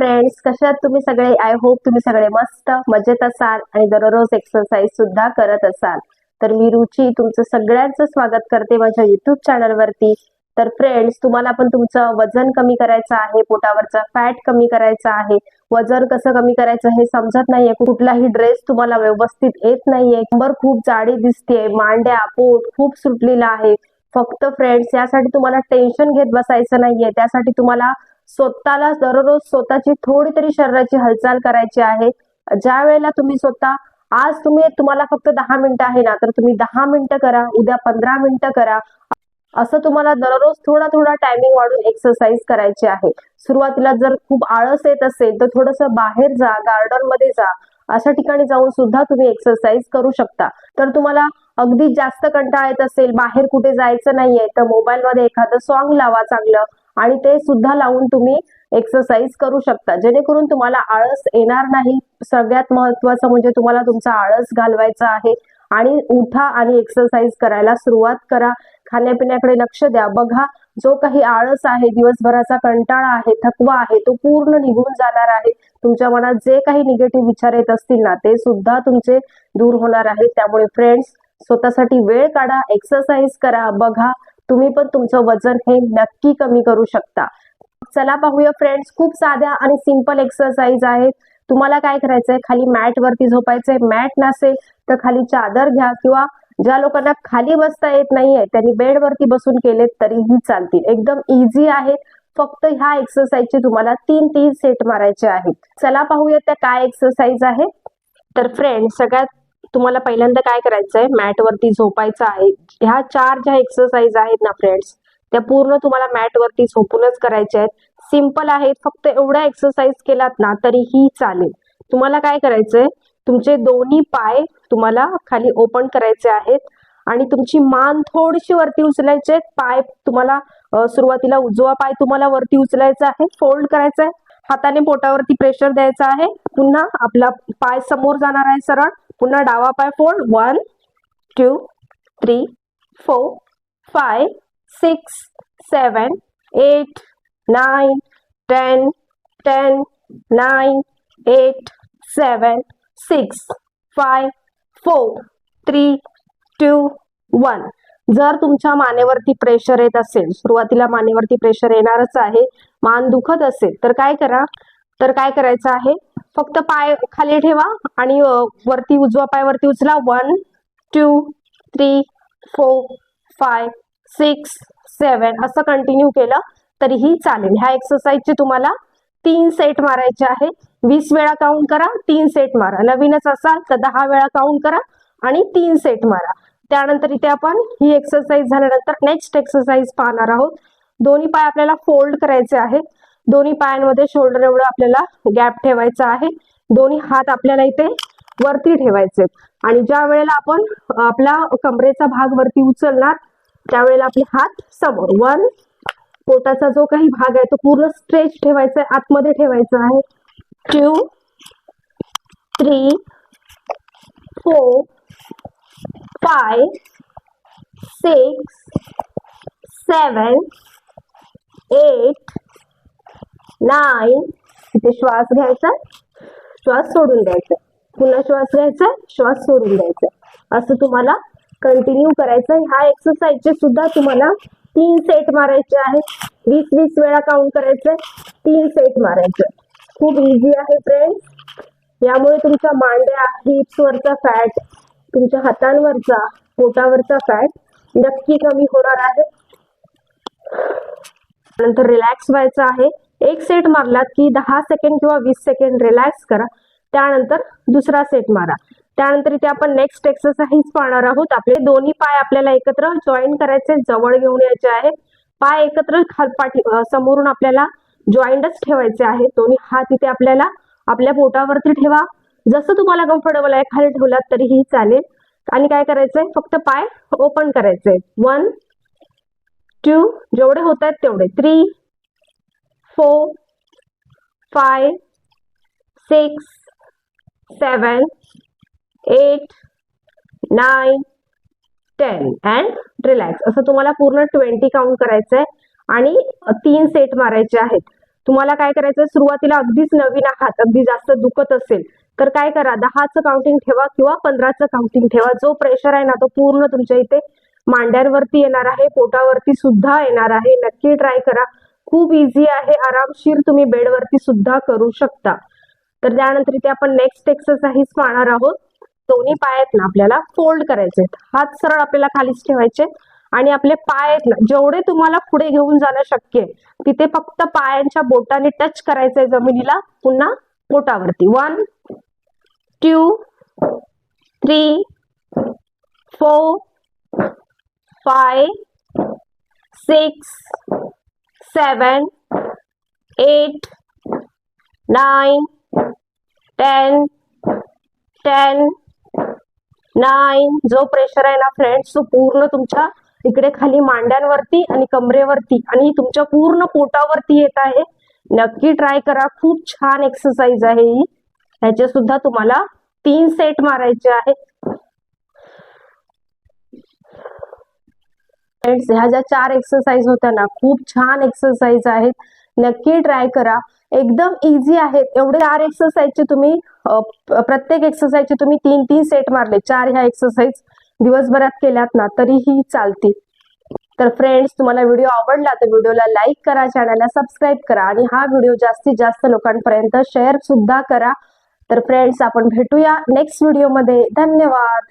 Friends कशात आहात तुम्ही सगळे? आय होप तुम्ही सगळे मस्त मजेत असाल आणि दररोज एक्सरसाइज सुद्धा करत असाल. तर मी रुची तुमचं सगळ्यांचं स्वागत करते माझ्या युट्यूब चॅनलवरती तर फ्रेंड्स तुम्हाला पण तुमचं वजन कमी करायचं आहे पोटावरचा फॅट कमी करायचा आहे. वजन कसं कमी करायचं हे समजत नाहीये. कुठलाही ड्रेस तुम्हाला व्यवस्थित येत नाहीये. कंबर खूप जाडी दिसते मांड्या पोट खूप सुटलेला आहे. फक्त फ्रेंड्स यासाठी तुम्हाला टेन्शन घेत बसायचं नाहीये. त्यासाठी तुम्हाला स्वतःला दररोज स्वतःची थोडी तरी शरीराची हालचाल करायची आहे. ज्या वेळेला तुम्ही स्वतः आज तुम्ही तुम्हाला फक्त दहा मिनिटं आहे ना तर तुम्ही दहा मिनिटं करा उद्या पंधरा मिनिटं करा. असं तुम्हाला दररोज थोडा थोडा टायमिंग वाढून एक्सरसाइज करायची आहे. सुरुवातीला जर खूप आळस येत असेल तर थोडस बाहेर जा गार्डनमध्ये जा. अशा ठिकाणी जाऊन सुद्धा तुम्ही एक्सरसाइज करू शकता. तर तुम्हाला अगदी जास्त कंटाळा येत असेल बाहेर कुठे जायचं नाहीये तर मोबाईल मध्ये एखादं सॉन्ग लावा चांगलं. आणि ते सुद्धा लावून तुम्ही एक्सरसाइज करू शकता. जेणेकरून तुम्हाला आळस येणार नाही. सगळ्यात महत्वाचं म्हणजे तुम्हाला तुमचा आळस घालवायचा आहे आणि उठा आणि एक्सरसाइज करायला सुरुवात करा. खाण्यापिण्याकडे लक्ष द्या. बघा जो काही आळस आहे दिवसभराचा कंटाळा आहे थकवा आहे तो पूर्ण निघून जाणार आहे. तुमच्या मनात जे काही निगेटिव्ह विचार येत असतील ना ते सुद्धा तुमचे दूर होणार आहेत त्यामुळे फ्रेंड्स स्वतःसाठी वेळ काढा एक्सरसाइज करा बघा. तुम्ही पण तुमचं वजन हे नक्की कमी करू शकता. चला पाहूया फ्रेंड्स खूप साध्या आणि सिंपल एक्सरसाइज आहेत. तुम्हाला काय करायचंय? खाली मॅट वरती झोपायचंय. मॅट नसेल तर खाली चादर घ्या किंवा ज्या लोकांना खाली बसता येत नाहीये त्यांनी बेडवरती बसून केलेत तरीही चालतील. एकदम इझी आहेत फक्त ह्या एक्सरसाइजचे तुम्हाला तीन तीन सेट मारायचे आहेत. चला पाहूया त्या काय एक्सरसाइज आहे. तर फ्रेंड सगळ्यात तुम्हाला पहिल्यांदा काय करायचंय? मॅट वरती झोपायचं आहे. ह्या चार ज्या एक्सरसाइज आहेत ना फ्रेंड्स त्या पूर्ण तुम्हाला मॅट वरती झोपूनच करायच्या आहेत. सिंपल आहेत फक्त एवढ्या एक्सरसाइज केलात ना तरीही चालेल. तुम्हाला काय करायचंय? तुमचे दोन्ही पाय तुम्हाला खाली ओपन करायचे आहेत आणि तुमची मान थोडीशी वरती उचलायचे पाय तुम्हाला सुरुवातीला उजवा पाय तुम्हाला वरती उचलायचा आहे. फोल्ड करायचा आहे हाताने पोटावरती प्रेशर द्यायचा आहे. पुन्हा आपला पाय समोर जाणार आहे सरळ. पुन्हा डावा पाय fold. One two three four five six seven eight nine ten ten nine eight seven six five four three two one जर तुमच्या मानेवरती प्रेशर येत असेल सुरुवातीला मानेवरती प्रेशर येणारच आहे मान दुखत असेल तर काय करा? तर काय करायचं आहे? फक्त पाय खाली ठेवा आणि वरती उजवा पाय वरती उचला. One two three four five six seven असं कंटिन्यू केलं तरीही चालेल. ह्या एक्सरसाइजचे तुम्हाला तीन सेट मारायचे आहे वीस वेळा काउंट करा तीन सेट मारा. नवीनच असाल तर दहा वेळा काउंट करा आणि तीन सेट मारा. त्यानंतर इथे आपण ही एक्सरसाइज झाल्यानंतर नेक्स्ट एक्सरसाइज पाहणार आहोत. दोन्ही पाय आपल्याला फोल्ड करायचे आहेत. दोन्ही पायांमध्ये शोल्डर एवढं आपल्याला गॅप ठेवायचा आहे. दोन्ही हात आपल्याला इथे वरती ठेवायचे आणि ज्या वेळेला आपण आपला कमरेचा भाग वरती उचलणार त्यावेळेला आपले हात समोर. वन पोटाचा जो काही भाग आहे तो पूर्ण स्ट्रेच ठेवायचा आहे आतमध्ये ठेवायचा आहे. Two three four five six seven eight nine इथे श्वास घ्यायचा श्वास सोडून द्यायचा. पुन्हा श्वास घ्यायचा श्वास सोडून द्यायचा. असं तुम्हाला कंटिन्यू करायचं ह्या एक्सरसाइजचे सुद्धा तुम्हाला तीन सेट मारायचे आहेत. वीस वीस वेळा काउंट करायचंय. तीन सेट मारायचे. खूप इझी आहे फ्रेंड्स यामुळे तुमच्या मांड्या हिप्स वरचा फॅट तुमच्या हातांवरचा पोटावरचा फॅट नक्की कमी होणार आहे. नंतर रिलॅक्स व्हायचं आहे. एक सेट मारलात की दहा सेकंड किंवा वीस सेकंड रिलॅक्स करा. त्यानंतर दुसरा सेट मारा. त्यानंतर इथे आपण नेक्स्ट एक्सरसाइज पाहणार आहोत. आपले दोन्ही पाय आपल्याला एकत्र जॉईन करायचे जवळ घेऊन यायचे आहे पाय एकत्र खालपाठी समोरून आपल्याला जॉईंटच ठेवायचे आहे दोन्ही हात इथे आपल्याला आपल्या पोटावरती ठेवा. जसं तुम्हाला कम्फर्टेबल आहे खाली ठेवलात तरीही चालेल. आणि काय करायचंय? फक्त पाय ओपन करायचे वन टू जेवढे होत आहेत तेवढे. Three four five six seven eight nine ten and relax असं तुम्हाला पूर्ण ट्वेंटी काउंट करायचं आहे आणि तीन सेट मारायचे आहेत. तुम्हाला काय करायचं सुरुवातीला अगदीच नवीन आहात. अगदी जास्त दुखत असेल तर काय करा? दहाचं काउंटिंग ठेवा किंवा पंधराचं काउंटिंग ठेवा. जो प्रेशर आहे ना तो पूर्ण तुमच्या इथे मांड्यांवरती येणार आहे पोटावरती सुद्धा येणार आहे. नक्की ट्राय करा. खूप इझी आहे. आरामशीर तुम्ही बेडवरती सुद्धा करू शकता. तर त्यानंतर इथे आपण नेक्स्ट एक्सरसाइज पाहणार आहोत. दोन्ही पाय आहेत ना आपल्याला फोल्ड करायचे हात सरळ आपल्याला खालीच ठेवायचे आणि आपले पाय आहेत ना जेवढे तुम्हाला पुढे घेऊन जाणं शक्य आहे तिथे फक्त पायांच्या बोटाने टच करायचंय जमिनीला पुन्हा पोटावरती one two three four five six seven eight nine ten ten nine जो प्रेशर आहे ना फ्रेंड्स तो पूर्ण तुमच्या इकडे खाली मांड्यांवरती आणि कमरेवरती आणि तुमच्या पूर्ण पोटावरती येत आहे. नक्की ट्राय करा. खूप छान एक्सरसाइज आहे ही. ह्याचे सुद्धा तुम्हाला तीन सेट मारायचे आहेत फ्रेंड्स ह्या ज्या चार एक्सरसाइज होत्या ना खूप छान एक्सरसाइज आहेत. नक्की ट्राय करा. एकदम इझी आहेत. एवढे चार एक्सरसाइजचे तुम्ही प्रत्येक एक्सरसाइजचे तुम्ही तीन तीन सेट मारले. चार ह्या एक्सरसाइज दिवसभरात केल्यात ना तरीही चालतील. तर फ्रेंड्स तुम्हाला व्हिडिओ आवडला तर व्हिडिओला लाईक करा चॅनलला सबस्क्राईब करा आणि हा व्हिडिओ जास्तीत जास्त लोकांपर्यंत शेअर सुद्धा करा. तर फ्रेंड्स आपण भेटूया नेक्स्ट व्हिडिओमध्ये धन्यवाद!